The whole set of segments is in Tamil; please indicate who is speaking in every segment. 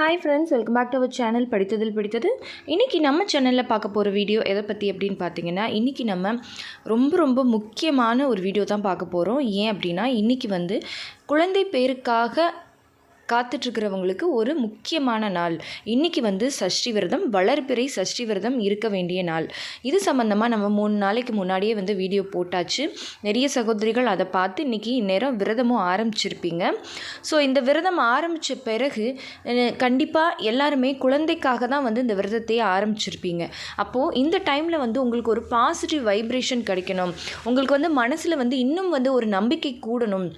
Speaker 1: Hi friends welcome back to our channel படித்ததில் பிடித்தது இன்றைக்கி நம்ம சேனலில் பார்க்க போகிற வீடியோ எதை பற்றி அப்படின்னு பார்த்தீங்கன்னா இன்றைக்கி நம்ம ரொம்ப ரொம்ப முக்கியமான ஒரு வீடியோ தான் பார்க்க போகிறோம் ஏன் அப்படின்னா இன்றைக்கி வந்து குழந்தை பேருக்காக காத்துட்ருக்கிறவங்களுக்கு ஒரு முக்கியமான நாள். இன்றைக்கி வந்து சஷ்டி விரதம் வளர்பிறை சஷ்டி விரதம் இருக்க வேண்டிய நாள். இது சம்மந்தமாக நம்ம மூணு நாளைக்கு முன்னாடியே வந்து வீடியோ போட்டாச்சு. நிறைய சகோதரிகள் அதை பார்த்து இன்றைக்கி இந்நேரம் விரதமும் ஆரம்பிச்சிருப்பீங்க. ஸோ இந்த விரதம் ஆரம்பித்த பிறகு கண்டிப்பாக எல்லாருமே குழந்தைக்காக தான் வந்து இந்த விரதத்தையே ஆரம்பிச்சிருப்பீங்க. அப்போது இந்த டைமில் வந்து உங்களுக்கு ஒரு பாசிட்டிவ் வைப்ரேஷன் கிடைக்கணும். உங்களுக்கு வந்து மனசில் வந்து இன்னும் வந்து ஒரு நம்பிக்கை கூடணும்.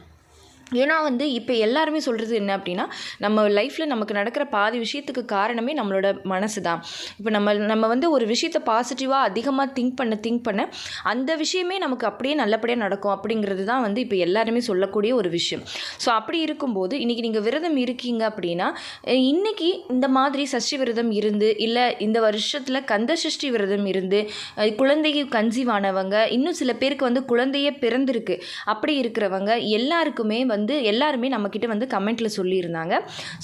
Speaker 1: ஏன்னா வந்து இப்போ எல்லாருமே சொல்கிறது என்ன அப்படின்னா நம்ம லைஃப்பில் நமக்கு நடக்கிற பாதி விஷயத்துக்கு காரணமே நம்மளோட மனசு தான் இப்போ நம்ம நம்ம வந்து ஒரு விஷயத்தை பாசிட்டிவாக அதிகமாக திங்க் பண்ண திங்க் பண்ண அந்த விஷயமே நமக்கு அப்படியே நல்லபடியாக நடக்கும் அப்படிங்கிறது தான் வந்து இப்போ எல்லாருமே சொல்லக்கூடிய ஒரு விஷயம். ஸோ அப்படி இருக்கும்போது இன்றைக்கி நீங்கள் விரதம் இருக்கீங்க அப்படின்னா இன்றைக்கி இந்த மாதிரி சஷ்டி விரதம் இருந்து இல்லை இந்த வருஷத்தில் கந்த சஷ்டி விரதம் இருந்து குழந்தை கன்சீவ் ஆனவங்க இன்னும் சில பேருக்கு வந்து குழந்தையே பிறந்திருக்கு அப்படி இருக்கிறவங்க எல்லாருக்குமே வந்து வந்து எல்லாருமே நம்மக்கிட்ட வந்து கமெண்ட்டில் சொல்லியிருந்தாங்க.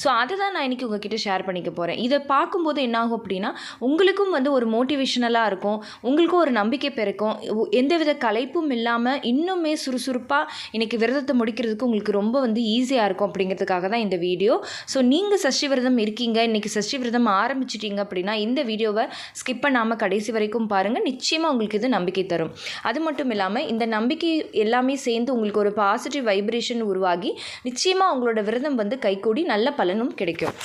Speaker 1: ஸோ அதை தான் நான் இன்றைக்கி உங்ககிட்ட ஷேர் பண்ணிக்க போகிறேன் இதை பார்க்கும்போது என்னாகும் அப்படின்னா உங்களுக்கும் வந்து ஒரு மோட்டிவேஷனலாக இருக்கும். உங்களுக்கும் ஒரு நம்பிக்கை பிறக்கும். எந்தவித கலைப்பும் இல்லாமல் இன்னுமே சுறுசுறுப்பாக இன்றைக்கி விரதத்தை முடிக்கிறதுக்கு உங்களுக்கு ரொம்ப வந்து ஈஸியாக இருக்கும் அப்படிங்கிறதுக்காக தான் இந்த வீடியோ ஸோ நீங்கள் சஷ்டி விரதம் இருக்கீங்க இன்றைக்கி சஷ்டி விரதம் ஆரம்பிச்சிட்டிங்க அப்படின்னா இந்த வீடியோவை ஸ்கிப் பண்ணாமல் கடைசி வரைக்கும் பாருங்கள் நிச்சயமாக உங்களுக்கு இது நம்பிக்கை தரும். அது மட்டும் இல்லாமல் இந்த நம்பிக்கை எல்லாமே சேர்ந்து உங்களுக்கு ஒரு பாசிட்டிவ் வைப்ரேஷன் உருவாக உருவாகி நிச்சயமாக அவங்களோட விரதம் வந்து கைகூடி நல்ல பலனும் கிடைக்கும்.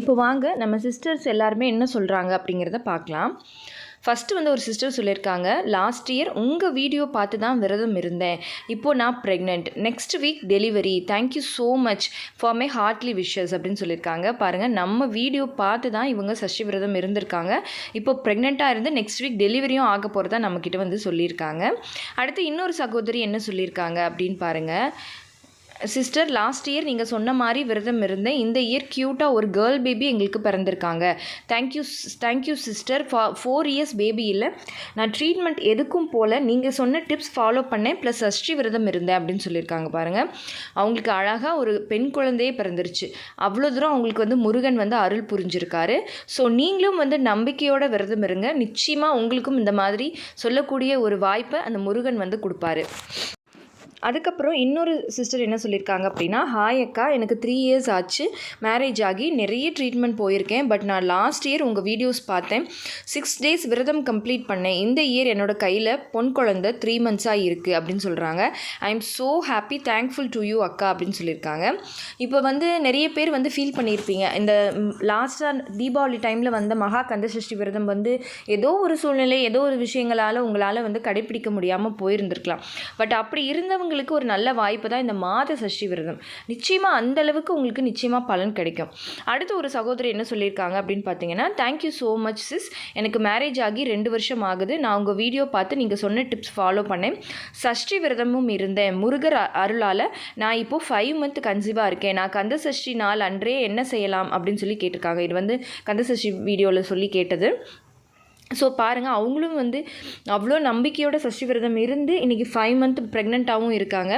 Speaker 1: இப்போ வாங்க நம்ம சிஸ்டர்ஸ் எல்லாருமே என்ன சொல்கிறாங்க அப்படிங்கிறத பார்க்கலாம். ஃபஸ்ட்டு வந்து ஒரு சிஸ்டர் சொல்லியிருக்காங்க லாஸ்ட் இயர் உங்கள் வீடியோ பார்த்து தான் விரதம் இருந்தேன். இப்போது நான் pregnant next week delivery thank you so much for my heartly wishes அப்படின்னு சொல்லியிருக்காங்க. பாருங்கள் நம்ம வீடியோ பார்த்து தான் இவங்க சஷ்டி விரதம் இருந்திருக்காங்க. இப்போ ப்ரெக்னெண்ட்டாக இருந்து நெக்ஸ்ட் வீக் டெலிவரியும் ஆக போகிறதா நம்மக்கிட்ட வந்து சொல்லியிருக்காங்க. அடுத்து இன்னொரு சகோதரி என்ன சொல்லியிருக்காங்க அப்படின்னு பாருங்கள் சிஸ்டர் லாஸ்ட் இயர் நீங்கள் சொன்ன மாதிரி விரதம் இருந்தேன். இந்த இயர் க்யூட்டாக ஒரு கேர்ள் பேபி எங்களுக்கு பிறந்திருக்காங்க. Thank you thank you sister ஃபா ஃபோர் இயர்ஸ் பேபி இல்லை. நான் ட்ரீட்மெண்ட் எதுக்கும் போல் நீங்கள் சொன்ன டிப்ஸ் ஃபாலோ பண்ணேன். ப்ளஸ் சஷ்டி விரதம் இருந்தேன் அப்படின்னு சொல்லியிருக்காங்க பாருங்கள் அவங்களுக்கு அழகாக ஒரு பெண் குழந்தையே பிறந்துருச்சு. அவ்வளோ தூரம் அவங்களுக்கு வந்து முருகன் வந்து அருள் புரிஞ்சிருக்காரு. ஸோ நீங்களும் வந்து நம்பிக்கையோட விரதம் இருங்க. நிச்சயமாக உங்களுக்கும் இந்த மாதிரி சொல்லக்கூடிய ஒரு வாய்ப்பை அந்த முருகன் வந்து கொடுப்பாரு. அதுக்கப்புறம் இன்னொரு சிஸ்டர் என்ன சொல்லியிருக்காங்க அப்படின்னா ஹாய் அக்கா எனக்கு த்ரீ இயர்ஸ் ஆச்சு. மேரேஜ் ஆகி நிறைய ட்ரீட்மெண்ட் போயிருக்கேன். பட் நான் லாஸ்ட் இயர் உங்கள் வீடியோஸ் பார்த்தேன். சிக்ஸ் டேஸ் விரதம் கம்ப்ளீட் பண்ணேன். இந்த இயர் என்னோட கையில் பொன் குழந்தை த்ரீ மந்த்ஸாக இருக்குது அப்படின்னு சொல்கிறாங்க I am so happy thankful to you அக்கா அப்படின்னு சொல்லியிருக்காங்க இப்போ வந்து நிறைய பேர் வந்து ஃபீல் பண்ணியிருப்பீங்க. இந்த லாஸ்ட்டாக தீபாவளி டைமில் வந்த மகா கந்தசஷ்டி விரதம் வந்து ஏதோ ஒரு சூழ்நிலை ஏதோ ஒரு விஷயங்களால் உங்களால் வந்து கடைப்பிடிக்க முடியாமல் போயிருந்திருக்கலாம். பட் அப்படி இருந்தவங்க உங்களுக்கு ஒரு நல்ல வாய்ப்பு தான் இந்த மாத சஷ்டி விரதம். நிச்சயமாக அந்த அளவுக்கு உங்களுக்கு நிச்சயமாக பலன் கிடைக்கும். அடுத்து ஒரு சகோதரி என்ன சொல்லியிருக்காங்க அப்படின்னு பார்த்தீங்கன்னா thank you so much sis எனக்கு மேரேஜ் ஆகி ரெண்டு வருஷம் ஆகுது. நான் உங்கள் வீடியோ பார்த்து நீங்கள் சொன்ன டிப்ஸ் ஃபாலோ பண்ணேன். சஷ்டி விரதமும் இருந்தேன். முருகர் அருளால் நான் இப்போது ஃபைவ் மந்த் கன்சீவாக இருக்கேன். நான் கந்த சஷ்டி நாள் அன்றே என்ன செய்யலாம்? அப்படின்னு சொல்லி கேட்டிருக்காங்க. இது வந்து கந்த சஷ்டி வீடியோவில் சொல்லி கேட்டது. ஸோ பாருங்கள் அவங்களும் வந்து அவ்வளோ நம்பிக்கையோட சஷ்டி விரதம் இருந்து இன்றைக்கி ஃபைவ் மந்த் ப்ரெக்னெண்ட்டாகவும் இருக்காங்க.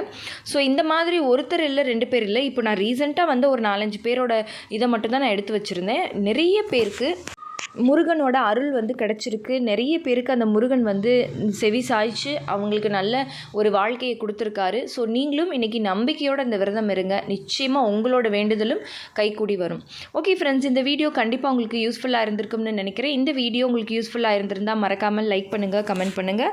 Speaker 1: ஸோ இந்த மாதிரி ஒருத்தர் இல்லை ரெண்டு பேர் இல்லை. இப்போ நான் ரீசெண்டாக வந்து ஒரு நாலஞ்சு பேரோட இதை மட்டும் தான் நான் எடுத்து வச்சுருந்தேன். நிறைய பேருக்கு முருகனோட அருள் வந்து கிடச்சிருக்கு. நிறைய பேருக்கு அந்த முருகன் வந்து செவி சாய்ச்சி அவங்களுக்கு நல்ல ஒரு வாழ்க்கையை கொடுத்துருக்காரு. ஸோ நீங்களும் இன்றைக்கி நம்பிக்கையோடு அந்த விரதம் இருங்க. நிச்சயமாக உங்களோட வேண்டுதலும் கைக்கூடி வரும். ஓகே ஃப்ரெண்ட்ஸ் இந்த வீடியோ கண்டிப்பாக உங்களுக்கு யூஸ்ஃபுல்லாக இருந்திருக்கும்னு நினைக்கிறேன். இந்த வீடியோ உங்களுக்கு யூஸ்ஃபுல்லாக இருந்திருந்தால் மறக்காமல் லைக் பண்ணுங்கள் கமெண்ட் பண்ணுங்கள்